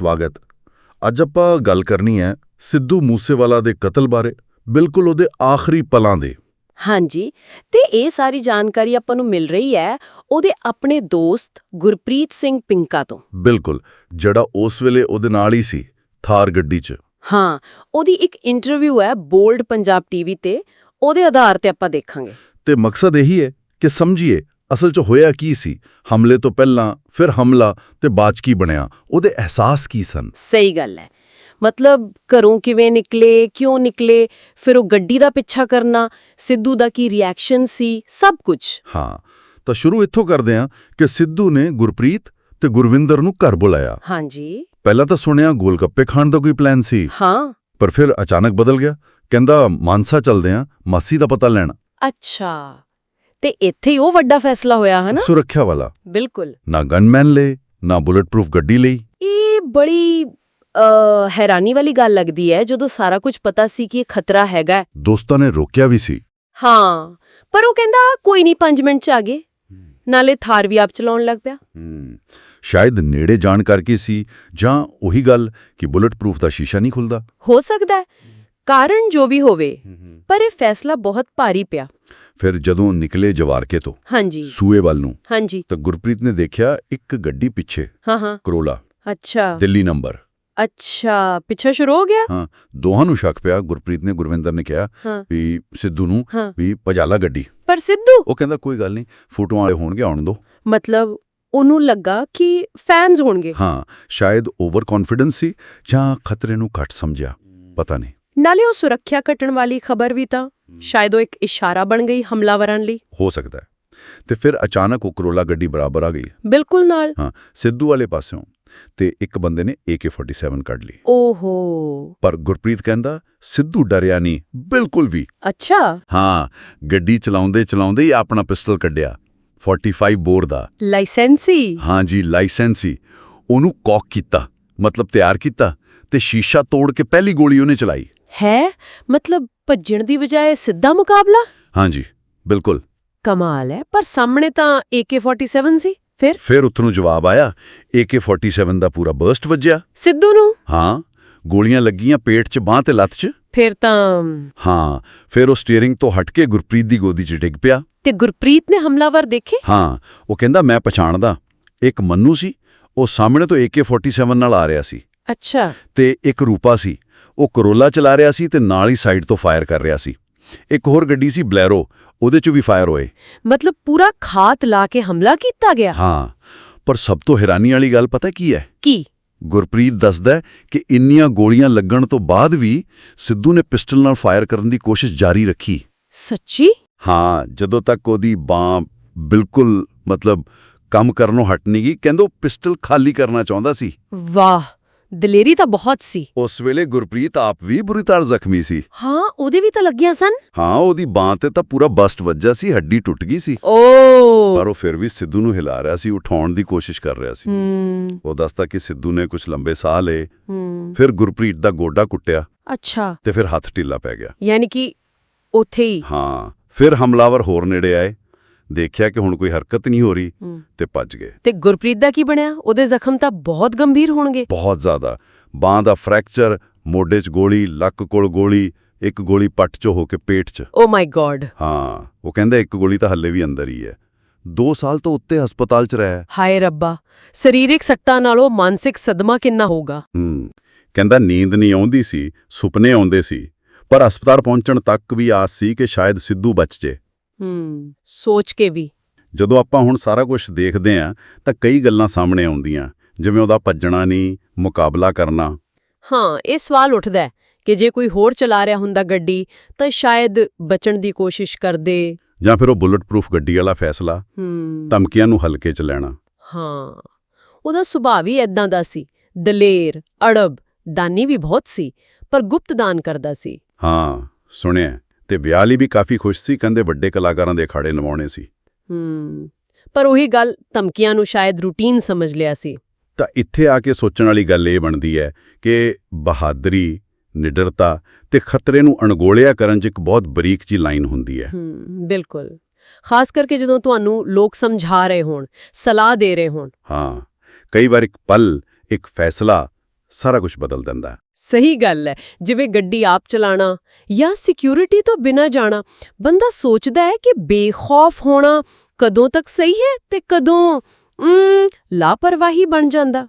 ਸਵਾਗਤ। ਅੱਜ ਆਪਾਂ ਗੱਲ ਕਰਨੀ ਹੈ ਸਿੱਧੂ ਮੂਸੇਵਾਲਾ ਦੇ ਕਤਲ ਬਾਰੇ ਬਿਲਕੁਲ ਉਹਦੇ ਆਖਰੀ ਪਲਾਂ ਦੇ। ਹਾਂਜੀ ਤੇ ਇਹ ਸਾਰੀ ਜਾਣਕਾਰੀ ਆਪਾਂ ਨੂੰ ਮਿਲ ਰਹੀ ਹੈ ਉਹਦੇ ਆਪਣੇ ਦੋਸਤ ਗੁਰਪ੍ਰੀਤ ਸਿੰਘ ਪਿੰਕਾ ਤੋਂ। ਬਿਲਕੁਲ ਜਿਹੜਾ ਉਸ ਵੇਲੇ ਉਹਦੇ ਨਾਲ ਹੀ ਸੀ ਥਾਰ ਗੱਡੀ 'ਚ। ਹਾਂ ਉਹਦੀ ਇੱਕ ਇੰਟਰਵਿਊ ਹੈ ਬੋਲਡ ਪੰਜਾਬ ਟੀਵੀ ਤੇ ਉਹਦੇ ਆਧਾਰ ਤੇ ਆਪਾਂ ਦੇਖਾਂਗੇ। ਤੇ ਮਕਸਦ ਇਹੀ ਹੈ ਕਿ ਸਮਝੀਏ ਅਸਲ 'ਚ ਹੋਇਆ ਕੀ ਸੀ? ਹਮਲੇ ਤੋਂ ਪਹਿਲਾਂ ਫਿਰ ਹਮਲਾ ਤੇ ਬਾਅਦ ਕੀ ਬਣਿਆ? ਉਹਦੇ ਅਹਿਸਾਸ ਕੀ ਸਨ? ਸਹੀ ਗੱਲ ਹੈ। ਮਤਲਬ ਘਰੋਂ ਕਿਵੇਂ ਨਿਕਲੇ ਕਿਉਂ ਨਿਕਲੇ ਫਿਰ ਉਹ ਗੱਡੀ ਦਾ ਪਿੱਛਾ ਕਰਨਾ ਸਿੱਧੂ ਦਾ ਕੀ ਰਿਐਕਸ਼ਨ ਸੀ ਸਭ ਕੁਝ। ਹਾਂ ਤਾਂ ਸ਼ੁਰੂ ਇੱਥੋਂ ਕਰਦੇ ਹਾਂ ਕਿ ਸਿੱਧੂ ਨੇ ਗੁਰਪ੍ਰੀਤ ਤੇ ਗੁਰਵਿੰਦਰ ਨੂੰ ਘਰ ਬੁਲਾਇਆ। ਹਾਂਜੀ। ਪਹਿਲਾਂ ਤਾਂ ਸੁਣਿਆ ਗੋਲਗੱਪੇ ਖਾਣ ਦਾ ਕੋਈ ਪਲਾਨ ਸੀ। ਹਾਂ। ਪਰ ਫਿਰ ਅਚਾਨਕ ਬਦਲ ਗਿਆ। ਕਹਿੰਦਾ ਮਾਨਸਾ ਚੱਲਦੇ ਆਂ ਮਾਸੀ ਦਾ ਪਤਾ ਲੈਣ। ਅੱਛਾ। ਤੇ ਇੱਥੇ ਹੀ ਉਹ ਵੱਡਾ ਫੈਸਲਾ ਹੋਇਆ ਹੈ ਨਾ ਸੁਰੱਖਿਆ ਵਾਲਾ। ਬਿਲਕੁਲ। ਨਾ ਗਨਮੈਨ ਲਈ ਨਾ ਬੁਲਟ ਪ੍ਰੂਫ ਗੱਡੀ ਲਈ। ਇਹ ਬੜੀ ਹੈਰਾਨੀ ਵਾਲੀ ਗੱਲ ਲੱਗਦੀ ਹੈ ਜਦੋਂ ਸਾਰਾ ਕੁਝ ਪਤਾ ਸੀ ਕਿ ਇਹ ਖਤਰਾ ਹੈਗਾ। ਦੋਸਤਾਂ ਨੇ ਰੋਕਿਆ ਵੀ ਸੀ। ਹਾਂ ਪਰ ਉਹ ਕਹਿੰਦਾ ਕੋਈ ਨਹੀਂ 5 ਮਿੰਟ ਚ ਆ ਗਏ। ਨਾਲੇ ਥਾਰ ਵੀ ਆਪ ਚਲਾਉਣ ਲੱਗ ਪਿਆ। ਸ਼ਾਇਦ ਨੇੜੇ ਜਾਣ ਕਰਕੇ ਸੀ ਜਾਂ ਉਹੀ ਗੱਲ ਕਿ ਬੁਲਟ ਪ੍ਰੂਫ ਦਾ ਸ਼ੀਸ਼ਾ ਨਹੀਂ ਖੁੱਲਦਾ। ਹੋ ਸਕਦਾ ਹੈ। ਕਾਰਨ ਜੋ ਵੀ ਹੋਵੇ ਪਰ ਇਹ ਫੈਸਲਾ ਬਹੁਤ ਭਾਰੀ ਪਿਆ। ਫਿਰ ਜਦੋਂ ਨਿਕਲੇ ਜਵਾਰਕੇ ਤੋਂ ਹਾਂਜੀ। ਸੂਏ ਵੱਲ ਨੂੰ ਹਾਂਜੀ। ਤਾਂ ਗੁਰਪ੍ਰੀਤ ਨੇ ਦੇਖਿਆ ਇੱਕ ਗੱਡੀ ਪਿੱਛੇ ਹਾਂ ਹਾਂ। ਕਰੋਲਾ ਅੱਛਾ। ਦਿੱਲੀ ਨੰਬਰ। ਅੱਛਾ ਪਿੱਛਾ ਸ਼ੁਰੂ ਹੋ ਗਿਆ? ਹਾਂ ਦੋਹਾਂ ਨੂੰ ਸ਼ੱਕ ਪਿਆ ਗੁਰਪ੍ਰੀਤ ਨੇ ਗੁਰਵਿੰਦਰ ਨੇ ਕਿਹਾ ਵੀ ਸਿੱਧੂ ਨੂੰ ਵੀ ਭਜਾਲਾ ਗੱਡੀ। ਪਰ ਸਿੱਧੂ? ਉਹ ਕਹਿੰਦਾ ਕੋਈ ਗੱਲ ਨਹੀਂ ਫੋਟੋਆਂ ਵਾਲੇ ਹੋਣਗੇ ਆਉਣ ਦੋ। ਮਤਲਬ ਉਹਨੂੰ ਲੱਗਾ ਕਿ ਫੈਨਸ ਹੋਣਗੇ। ਹਾਂ ਸ਼ਾਇਦ ਓਵਰ ਕੌਨਫੀਡੈਂਸ ਸੀ ਜਾਂ ਖਤਰੇ ਨੂੰ ਘੱਟ ਸਮਝਿਆ ਪਤਾ ਨਹੀਂ। ਨਾਲੇ ਉਹ ਸੁਰੱਖਿਆ ਘਟਣ ਵਾਲੀ ਖਬਰ ਵੀ ਤਾਂ ਸ਼ਾਇਦ ਉਹ ਇੱਕ ਇਸ਼ਾਰਾ ਬਣ ਗਈ ਹਮਲਾਵਰਾਂ ਲਈ। ਹੋ ਸਕਦਾ ਹੈ। ਤੇ ਫਿਰ ਅਚਾਨਕ ਉਹ ਕਰੋਲਾ ਗੱਡੀ ਬਰਾਬਰ ਆ ਗਈ। ਬਿਲਕੁਲ ਨਾਲ। ਹਾਂ ਸਿੱਧੂ ਵਾਲੇ ਪਾਸਿਓਂ ਤੇ ਇੱਕ ਬੰਦੇ ਨੇ AK47 ਕੱਢ ਲਈ। ਓਹੋ। ਪਰ ਗੁਰਪ੍ਰੀਤ ਕਹਿੰਦਾ ਸਿੱਧੂ ਡਰਿਆ ਨਹੀਂ ਬਿਲਕੁਲ ਵੀ। ਅੱਛਾ। ਹਾਂ ਗੱਡੀ ਚਲਾਉਂਦੇ ਚਲਾਉਂਦੇ ਹੀ ਆਪਣਾ ਪਿਸਟਲ ਕੱਢਿਆ। 45 ਬੋਰ ਦਾ। ਲਾਇਸੈਂਸੀ? ਹਾਂ ਜੀ ਲਾਇਸੈਂਸੀ। ਉਹਨੂੰ ਕੌਕ ਕੀਤਾ ਮਤਲਬ ਤਿਆਰ ਕੀਤਾ ਤੇ ਸ਼ੀਸ਼ਾ ਤੋੜ ਕੇ ਪਹਿਲੀ ਗੋਲੀ ਉਹਨੇ ਚਲਾਈ। ਹੈ? ਮਤਲਬ ਭੱਜਣ ਦੀ ਬਜਾਏ ਸਿੱਧਾ ਮੁਕਾਬਲਾ? ਹਾਂ ਜੀ ਬਿਲਕੁਲ। ਕਮਾਲ ਹੈ ਪਰ ਸਾਹਮਣੇ ਤਾਂ AK47 ਸੀ ਫਿਰ? ਫਿਰ ਉੱਥੋਂ ਜਵਾਬ ਆਇਆ AK47 ਦਾ ਪੂਰਾ ਬਰਸਟ ਵੱਜਿਆ। ਸਿੱਧੂ ਨੂੰ? ਹਾਂ ਗੋਲੀਆਂ ਲੱਗੀਆਂ ਪੇਟ 'ਚ ਬਾਹ ਤੇ ਲੱਤ 'ਚ। ਫਿਰ ਤਾਂ ਹਾਂ ਫਿਰ ਉਹ ਸਟੀਅਰਿੰਗ ਤੋਂ ਹਟ ਕੇ ਗੁਰਪ੍ਰੀਤ ਦੀ ਗੋਦੀ 'ਚ ਡਿੱਗ ਪਿਆ। ਤੇ ਗੁਰਪ੍ਰੀਤ ਨੇ ਹਮਲਾਵਰ ਦੇਖੇ? ਹਾਂ ਉਹ ਕਹਿੰਦਾ ਮੈਂ ਪਛਾਣਦਾ। ਇੱਕ ਮੰਨੂ ਸੀ ਉਹ ਸਾਹਮਣੇ ਤੋਂ AK47 ਨਾਲ ਆ ਰਿਹਾ ਸੀ। ਅੱਛਾ। ਤੇ ਇੱਕ ਰੂਪਾ ਸੀ। ਉਹ ਕਰੋਲਾ ਚਲਾ ਰਿਹਾ ਸੀ ਤੇ ਨਾਲ ਹੀ ਸਾਈਡ ਤੋਂ ਫਾਇਰ ਕਰ ਰਿਹਾ ਸੀ। ਇੱਕ ਹੋਰ ਗੱਡੀ ਸੀ ਬਲੈਰੋ ਉਹਦੇ 'ਚ ਵੀ ਫਾਇਰ ਹੋਏ। ਮਤਲਬ ਪੂਰਾ ਖਾਤ ਲਾ ਕੇ ਹਮਲਾ ਕੀਤਾ ਗਿਆ? ਹਾਂ ਪਰ ਸਭ ਤੋਂ ਹੈਰਾਨੀ ਵਾਲੀ ਗੱਲ ਪਤਾ ਕੀ ਹੈ? ਕੀ? ਗੁਰਪ੍ਰੀਤ ਦੱਸਦਾ ਹੈ ਕਿ ਇੰਨੀਆਂ ਗੋਲੀਆਂ ਲੱਗਣ ਤੋਂ ਬਾਅਦ ਵੀ ਸਿੱਧੂ ਨੇ ਪਿਸਟਲ ਨਾਲ ਫਾਇਰ ਕਰਨ ਦੀ ਕੋਸ਼ਿਸ਼ ਜਾਰੀ ਰੱਖੀ। ਸੱਚੀ? ਹਾਂ ਜਦੋਂ ਤੱਕ ਉਹਦੀ ਬਾਹ ਬਿਲਕੁਲ ਮਤਲਬ ਕੰਮ ਕਰਨੋਂ ਹਟ ਨਹੀਂ ਗਈ ਕਹਿੰਦਾ ਪਿਸਟਲ ਖਾਲੀ ਕਰਨਾ ਚਾਹੁੰਦਾ ਸੀ। ਵਾਹ। ਦਲੇਰੀ ਤਾਂ ਬਹੁਤ ਸੀ। ਉਸ ਵੇਲੇ ਗੁਰਪ੍ਰੀਤ ਆਪ ਵੀ ਬੁਰੀ ਤਰ੍ਹਾਂ ਜ਼ਖਮੀ ਸੀ। ਹਾਂ ਉਹਦੇ ਵੀ ਤਾਂ ਲੱਗੀਆਂ ਸਨ। ਹਾਂ ਉਹਦੀ ਬਾਹ ਤੇ ਤਾਂ ਪੂਰਾ ਬਸਟ ਵੱਜਾ ਸੀ ਹੱਡੀ ਟੁੱਟ ਗਈ ਸੀ। ਓ। ਪਰ ਉਹ ਫਿਰ ਵੀ ਸਿੱਧੂ ਨੂੰ ਹਿਲਾ ਰਿਹਾ ਸੀ ਉਠਾਉਣ ਦੀ ਕੋਸ਼ਿਸ਼ ਕਰ ਰਿਹਾ ਸੀ। ਉਹ ਦੱਸਦਾ ਕਿ ਸਿੱਧੂ ਨੇ ਕੁਝ ਲੰਬੇ ਸਾਹ ਲਏ। ਫਿਰ ਗੁਰਪ੍ਰੀਤ ਦਾ ਗੋਡਾ ਕੁੱਟਿਆ ਅੱਛਾ। ਤੇ ਫਿਰ ਹੱਥ ਢਿੱਲਾ ਪੈ ਗਿਆ। ਯਾਨੀ ਕਿ ਉੱਥੇ ਹੀ। ਹਾਂ ਫਿਰ ਹਮਲਾਵਰ ਹੋਰ ਨੇੜੇ ਆਏ। ਦੇਖਿਆ ਕਿ ਹੁਣ ਕੋਈ ਹਰਕਤ ਨਹੀਂ ਹੋ ਰਹੀ। ਤੇ ਭੱਜ ਗਏ। ਤੇ ਗੁਰਪ੍ਰੀਤ ਦਾ ਕੀ ਬਣਿਆ? ਉਹਦੇ ਜ਼ਖਮ ਤਾਂ ਬਹੁਤ ਗੰਭੀਰ ਹੋਣਗੇ। ਬਹੁਤ ਜ਼ਿਆਦਾ। ਬਾਹ ਦਾ ਫ੍ਰੈਕਚਰ ਮੋਢੇ 'ਚ ਗੋਲੀ ਲੱਕ ਕੋਲ ਗੋਲੀ ਇੱਕ ਗੋਲੀ ਪੱਟ 'ਚੋਂ ਹੋ ਕੇ ਪੇਟ 'ਚ। ਓ ਮਾਈ ਗॉड ਹਾਂ ਉਹ ਕਹਿੰਦਾ ਇੱਕ ਗੋਲੀ ਤਾਂ ਹੱਲੇ ਵੀ ਅੰਦਰ ਹੀ ਹੈ। 2 ਸਾਲ ਤੋਂ ਉੱਤੇ ਹਸਪਤਾਲ 'ਚ ਰਿਹਾ। ਹਾਏ ਰੱਬਾ ਸਰੀਰਕ ਸੱਟਾਂ ਨਾਲੋਂ ਮਾਨਸਿਕ ਸਦਮਾ ਕਿੰਨਾ ਹੋਊਗਾ? ਹੂੰ ਕਹਿੰਦਾ ਨੀਂਦ ਨਹੀਂ ਆਉਂਦੀ ਸੀ ਸੁਪਨੇ ਆਉਂਦੇ ਸੀ ਪਰ ਹਸਪਤਾਲ ਪਹੁੰਚਣ ਤੱਕ ਵੀ ਆਸ ਸੀ ਕਿ ਸ਼ਾਇਦ ਸਿੱਧੂ ਬਚ ਜੇ। ਹੂੰ ਸੋਚ ਕੇ ਵੀ। ਜਦੋਂ ਆਪਾਂ ਹੁਣ ਸਾਰਾ ਕੁਝ ਦੇਖਦੇ ਆਂ ਤਾਂ ਕਈ ਗੱਲਾਂ ਸਾਹਮਣੇ ਆਉਂਦੀਆਂ। ਜਿਵੇਂ ਉਹਦਾ ਭੱਜਣਾ ਨਹੀਂ ਮੁਕਾਬਲਾ ਕਰਨਾ। ਹਾਂ ਇਹ ਸਵਾਲ ਉੱਠਦਾ ਹੈ ਕਿ ਜੇ ਕੋਈ ਹੋਰ ਚਲਾ ਰਿਹਾ ਹੁੰਦਾ ਗੱਡੀ ਤਾਂ ਸ਼ਾਇਦ ਬਚਣ ਦੀ ਕੋਸ਼ਿਸ਼ ਕਰਦੇ। ਜਾਂ ਫਿਰ ਉਹ ਬੁਲਟ ਪ੍ਰੂਫ ਗੱਡੀ ਵਾਲਾ ਫੈਸਲਾ ਹੂੰ। ਧਮਕੀਆਂ ਨੂੰ ਹਲਕੇ 'ਚ ਲੈਣਾ। ਹਾਂ। ਉਹਦਾ ਸੁਭਾਅ ਵੀ ਐਦਾਂ ਦਾ ਸੀ। ਦਲੇਰ ਅੜਬ ਦਾਨੀ ਵੀ ਬਹੁਤ ਸੀ ਪਰ ਗੁਪਤ ਦਾਨ ਕਰਦਾ ਸੀ। ਹਾਂ ਸੁਣਿਆ। ਤੇ ਵਿਆਹ ਲਈ ਵੀ ਕਾਫੀ ਖੁਸ਼ ਸੀ ਕਹਿੰਦੇ ਵੱਡੇ ਕਲਾਕਾਰਾਂ ਦੇ ਅਖਾੜੇ ਲਵਾਉਣੇ ਸੀ। ਹੂੰ ਪਰ ਉਹੀ ਗੱਲ ਧਮਕੀਆਂ ਨੂੰ ਸ਼ਾਇਦ ਰੂਟੀਨ ਸਮਝ ਲਿਆ ਸੀ। ਤਾਂ ਇੱਥੇ ਆ ਕੇ ਸੋਚਣ ਵਾਲੀ ਗੱਲ ਇਹ ਬਣਦੀ ਹੈ ਕਿ ਬਹਾਦਰੀ ਨਿਡਰਤਾ ਤੇ ਖਤਰੇ ਨੂੰ ਅਣਗੋਲਿਆ ਕਰਨ 'ਚ ਇੱਕ ਬਹੁਤ ਬਰੀਕ ਜੀ ਲਾਈਨ ਹੁੰਦੀ ਹੈ। ਹੂੰ ਬਿਲਕੁਲ। ਖਾਸ ਕਰਕੇ ਜਦੋਂ ਤੁਹਾਨੂੰ ਲੋਕ ਸਮਝਾ ਰਹੇ ਹੋਣ ਸਲਾਹ ਦੇ ਰਹੇ ਹੋਣ। ਹਾਂ ਕਈ ਵਾਰ ਇੱਕ ਪਲ ਇੱਕ ਫੈਸਲਾ ਸਾਰਾ ਕੁਝ ਬਦਲ ਦਿੰਦਾ ਸਹੀ ਗੱਲ ਹੈ, ਜਿਵੇਂ ਗੱਡੀ ਆਪ ਚਲਾਣਾ ਜਾਂ ਸਿਕਿਉਰਿਟੀ ਤੋਂ ਬਿਨਾਂ ਜਾਣਾ, ਬੰਦਾ ਸੋਚਦਾ ਹੈ ਕਿ ਬੇਖੌਫ ਹੋਣਾ ਕਦੋਂ ਤੱਕ ਸਹੀ ਹੈ ਤੇ ਕਦੋਂ ਲਾਪਰਵਾਹੀ ਬਣ ਜਾਂਦਾ।